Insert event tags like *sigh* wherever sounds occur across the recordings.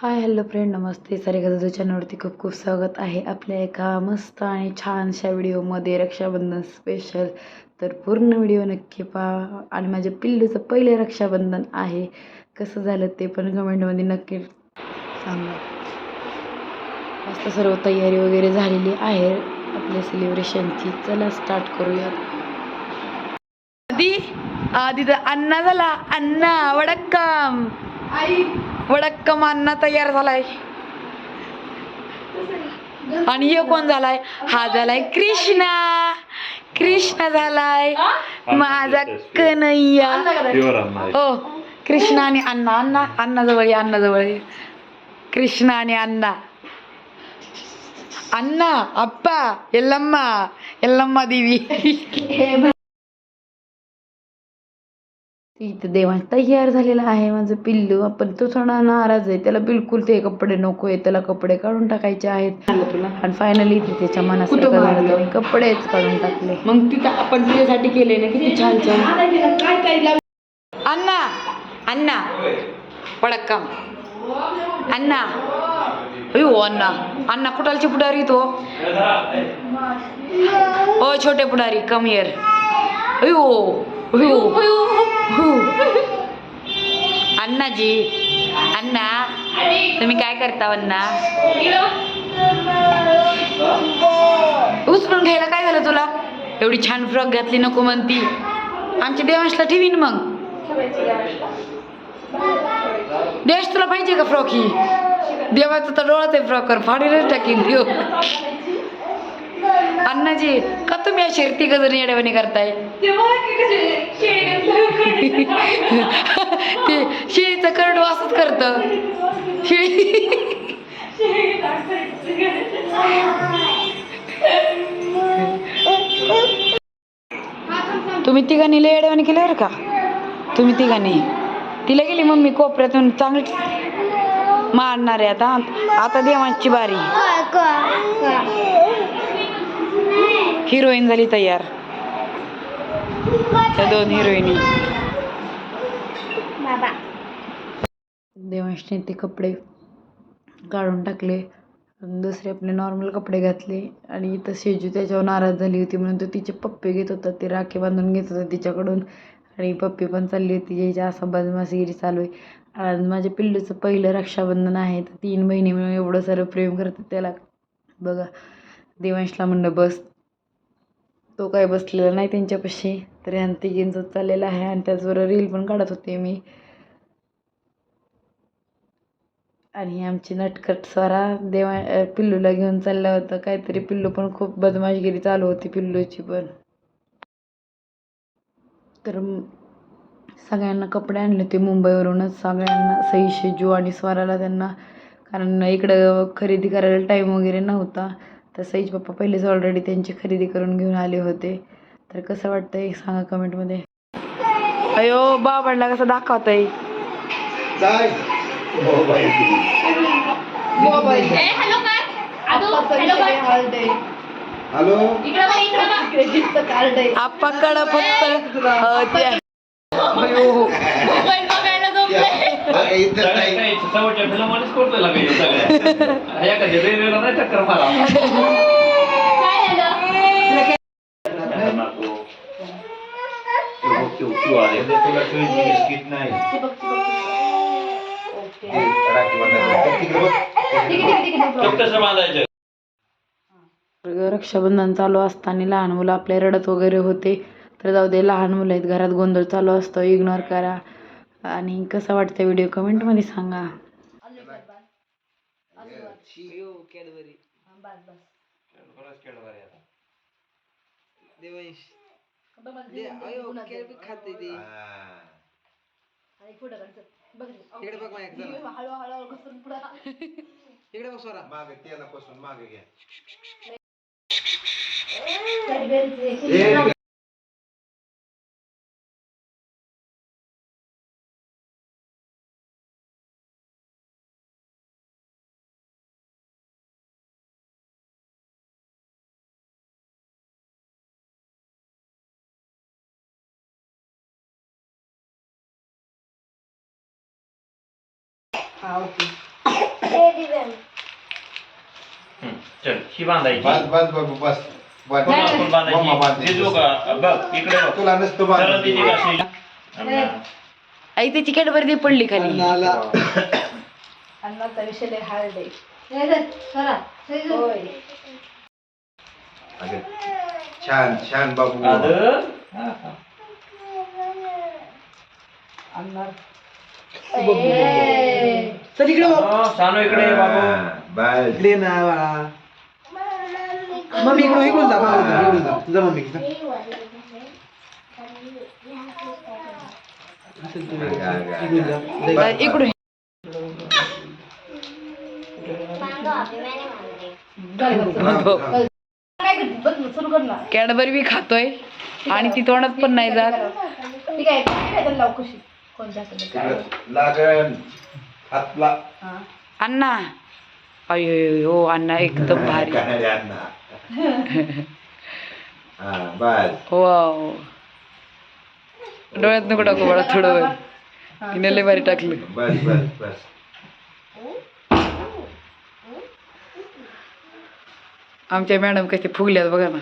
Hi hello friend नमस्ते. सारे गजाजू चॅनलवरती खूप खूप स्वागत आहे आपल्या एका मस्त आणि छानशा व्हिडिओमध्ये रक्षाबंधन स्पेशल तर पूर्ण व्हिडिओ नक्की पहा. आणि माझ्या पिल्लूचं पहिले रक्षाबंधन आहे. कसं झालं ते पण कमेंटमध्ये नक्की सांगा. मस्त सर्व तयारी वगैरे झालेली आहे आपल्या सेलिब्रेशनची चला स्टार्ट करूयात. आधी आधी तर अण्णा झाला. अण्णा वडक्कम. वडक्कम अण्णा तयार झालाय. आणि हे कोण झालाय? हा झालाय कृष्णा. कृष्णा झालाय. माझा कन्हैया. हो कृष्णा आणि अण्णा. अण्णा अण्णा जवळ ये अण्णा जवळ ये. कृष्णा आणि अण्णा. अण्णा अप्पा एल्लम्मा एल्लम्मा देवी. इथं देवा तयार झालेला आहे माझं पिल्लू. आपण तो थोडा नाराज आहे. त्याला बिलकुल ते कपडे नको आहे त्याला कपडे काढून टाकायचे आहेत. आणि फायनली इथे त्याच्या त्याने कपडेच काढून टाकले. मग तिथं आपण तुझ्यासाठी केले ना किती छान छान. अण्णा अण्णा वडक्कम. अण्णा. अयो अण्णा. अण्णा कुठालची पुढारी तो? ओ छोटे पुढारी. कम हिअर अयो. अयो हो. अण्णाजी अण्णा तुम्ही काय करता अण्णा? उचलून घ्यायला काय झालं तुला? एवढी छान फ्रॉक घातली नको म्हणती. आमच्या देवांशला ठेवीन मग. देश तुला पाहिजे का फ्रॉक ही? देवाचा तर डोळाच आहे फ्रॉकर फाडीलच टाकीन. देव अण्णाजी का तुम्ही या शिरती गजर येड्यावानी करताय ते शेळीचं करड वासच करत शेळी तुम्ही तिघांनी लय येड्यावानी केलं बरं का तुम्ही तिघांनी तिला गेली मम्मी कोपऱ्यातून चांगली मारणार आहे आता आता देवांची बारी हिरोईन झाली तयार. त्या दोन हिरोईनी. देवांशने ते कपडे काढून टाकले. दुसरे आपले नॉर्मल कपडे घातले. आणि इथं शेजू त्याच्यावर नाराज झाली होती. म्हणून तो तिचे पप्पे घेत होता. ते राखे बांधून घेत होता तिच्याकडून. आणि पप्पी पण चालली होती. यायच्या असं बदमाशगिरी चालू आहे. आणि माझ्या पिल्लूचं पहिलं रक्षाबंधन आहे. तर तीन बहिणी मिळून एवढं सारं प्रेम करतात त्याला. बघा देवांशला म्हणलं बस तो काय बसलेला नाही त्यांच्यापाशी. तर ह्या तिघींचं चाललेलं आहे आणि त्याचबरोबर रील पण काढत होते मी. आणि आमची नटकट स्वारा देवा पिल्लूला घेऊन चाललं होतं. काहीतरी पिल्लू पण खूप बदमाशगिरी चालू होती पिल्लूची पण. तर सगळ्यांना कपडे आणले होते मुंबईवरूनच. सगळ्यांना सई शेजू आणि स्वराला त्यांना. कारण इकडं खरेदी करायला टाईम वगैरे नव्हता. तर सईचे पप्पा पहिलेच ऑलरेडी त्यांची खरेदी करून घेऊन आले होते. तर कसं वाटतंय सांगा कमेंटमध्ये अयो बाबांना कसं दाखवतंय? हॅलो? आपाकडं फक्त नाही *laughs* रक्षाबंधन चालू असताना लहान मुलं आपले रडत वगैरे होते. तर जाऊ दे लहान मुलं आहेत घरात गोंधळ चालू असतो. इग्नोर करा. आणि कसं वाटतं व्हिडिओ कमेंटमध्ये सांगा हा. मागे तेलापासून मागे घ्या हा ओके हम्म, चल ही बांधायची. बस बस बाबू बस बस. पुन्हा आपण मम्मा बांधायची बांधते. जिजू का बघ इकडे बघ. तुला नसतं सरळ बांधते. तिची कशी आई त्याची कॅडबरी पडली खाली. अन्नाचा विषय लय हार्ड आहे. होय. अगं, छान छान बाबू. आदर. अन्ना चल इकडे बघ. हो, सानू इकडे ये बाबू. हा, बस इकडे ना बाळा. मम्मी इकडून इकडून जा बाळा, इकडून जा. जा मम्मी जा. असेल इकडून जा. जा. काय करते बघ ना सुरू कर ना कॅडबरी बी खातोय आणि ती तोंडात पण नाही जात. ठीक आहे ठीक आहे लाव कशी कोणत्या लागन. हातला. हा. अण्णा. अयो हो अण्णा एकदम भारी. हा डोळ्यात नको टाकू बाळा थोडं तिने लय भारी टाकलं. बस बस बस. आमच्या मॅडम कसे फुगल्यात बघा ना.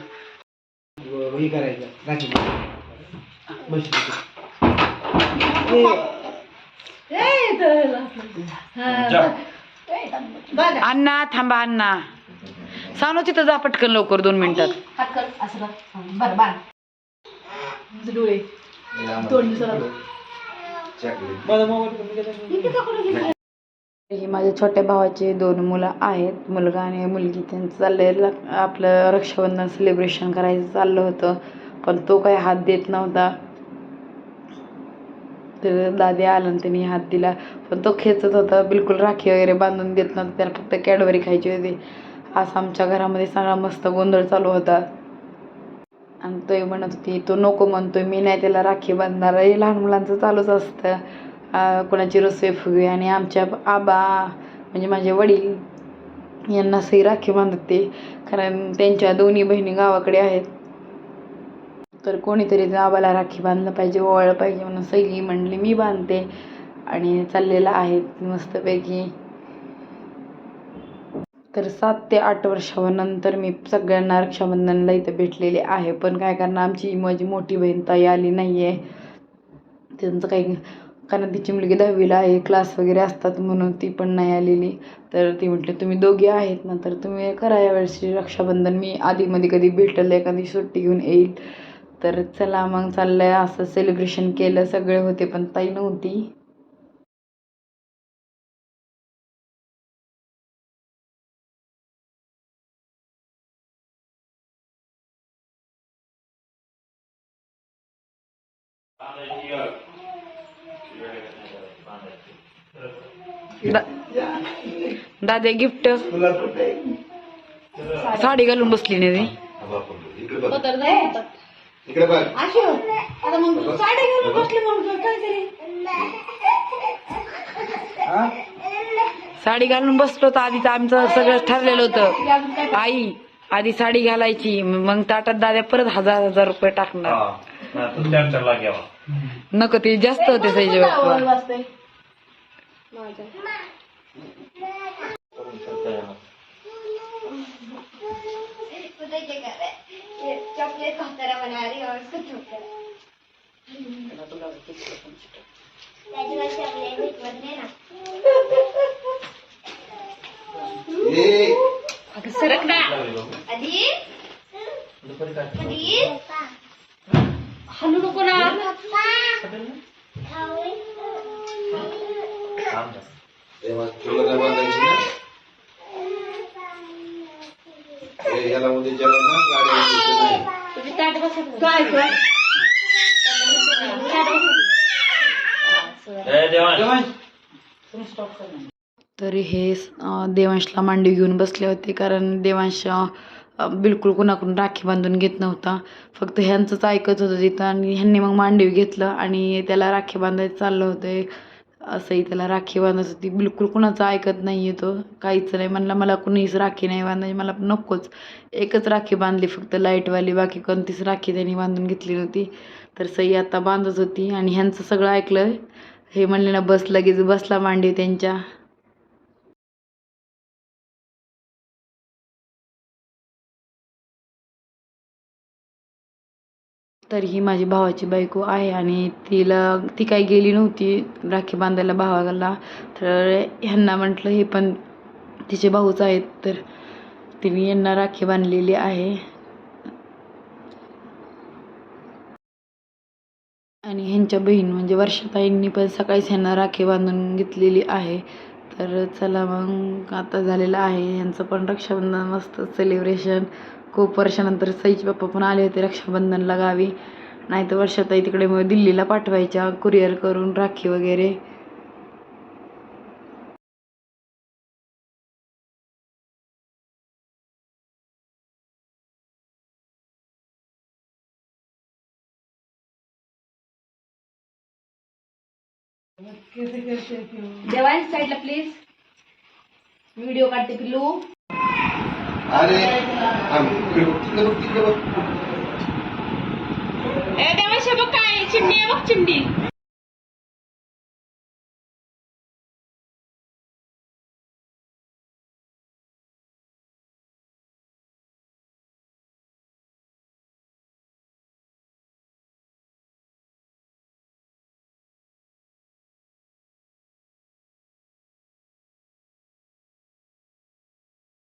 हे करायचं. अण्णा थांबा अण्णा. सानू तिथं जा पटकन लवकर दोन मिनिटात हा, ही माझ्या छोट्या भावाचे दोन मुलं आहेत. मुलगा आणि मुलगी. त्यांचं चाललंय ल- आपलं रक्षाबंधन सेलिब्रेशन करायचं चाललं होतं. पण तो काही हात देत नव्हता. तर दादी आला आणि त्यांनी हात दिला. पण तो खेचत होता बिलकुल राखी वगैरे बांधून देत नव्हता. त्याला फक्त कॅडबरी खायची होती. असं आमच्या घरामध्ये सगळा मस्त गोंधळ चालू होता. आणि तो म्हणत होती तो नको म्हणतोय मी नाही त्याला राखी बांधणार. हे लहान मुलांचं चालूच असतं. कोणाची रसोई फुगवी आणि आमच्या आबा म्हणजे माझे वडील यांना सही राखी बांधते. कारण त्यांच्या दोन्ही बहिणी गावाकडे आहेत. तर कोणीतरी आबाला राखी बांधलं पाहिजे ओवाळलं पाहिजे म्हणून सैली म्हणली मी बांधते. आणि चाललेलं आहे मस्तपैकी. तर सात ते आठ वर्षानंतर मी सगळ्यांना रक्षाबंधनला इथं भेटलेले आहे. पण काय कारण आमची माझी मोठी बहीण ताई आली नाही आहे त्यांचं काही कारण तिची मुलगी दहावीला आहे क्लास वगैरे असतात म्हणून ती पण नाही आलेली. तर ती म्हटली तुम्ही दोघी आहेत ना तर तुम्ही करा यावेळेस रक्षाबंधन. मी आधीमध्ये कधी भेटलं एखादी सुट्टी घेऊन येईल. तर चला मग चाललं आहे असं सेलिब्रेशन केलं सगळे होते पण ताई नव्हती. दा दादा गिफ्ट साडी घालून बसली नाही इकडे बघ. अशी. आता मग साडी घालून बसली म्हणून काहीतरी. साडी घालून बसलो होतो आधीच आमचं सगळं ठरलेलं होतं. आई आधी साडी घालायची मग ताटात दाद्या परत हजार हजार रुपये टाकणार. नको ते जास्त होते सैजे बाप्पा चॉकलेट खोतरा बना रही और उसको चॉकलेट भेटवत नाही ना. ए, सरक ना. आधी? आधी? हलू नको ना तेव्हा तुला काय बांधायची ना ए, याला उद्या जेवण ना गाडी आणायची नाही तुझी ताट बसत काय देवांश. तरी हे अं, देवांशला मांडी घेऊन बसले होते कारण देवांश अं, बिलकुल कुणाकडून राखी बांधून घेत नव्हता. फक्त ह्यांचंच ऐकत होतं तिथं आणि ह्यांनी मग मांडीव घेतलं आणि त्याला राखी बांधायचं चाललं होतं. असंही त्याला राखी बांधत होती बिलकुल कुणाचं ऐकत नाही आहे तो. काहीच नाही. म्हणलं मला कुणीच राखी नाही बांधायची. मला नकोच. एकच राखी बांधली फक्त लाईटवाली. बाकी कोणतीच राखी त्यांनी बांधून घेतली नव्हती. तर सई आता बांधत होती आणि ह्यांचं सगळं ऐकलं. हे म्हणले ना बस लगेच बसला मांडी त्यांच्या. तर ही माझी भावाची बायको आहे आणि तिला ती काही गेली नव्हती राखी बांधायला भावाला. तर ह्यांना म्हटलं हे पण तिचे भाऊच आहेत. तर तिने यांना राखी बांधलेली आहे. आणि ह्यांच्या बहीण म्हणजे वर्षाताईंनी पण सकाळीच ह्यांना राखी बांधून घेतलेली आहे. तर चला मग आता झालेलं आहे. ह्यांचं पण रक्षाबंधन मस्त सेलिब्रेशन खूप वर्षानंतर सईचे पप्पा पण आले होते रक्षाबंधनला गावी नाही तर वर्षाताई तिकडे मग दिल्लीला पाठवायच्या कुरिअर करून राखी वगैरे. जेवायला साईडला प्लीज व्हिडिओ काढते पिल्लू. अरे थांब, इकडे बघ, तिकडे बघ, तिकडे बघ. ए देवाशी बघ काय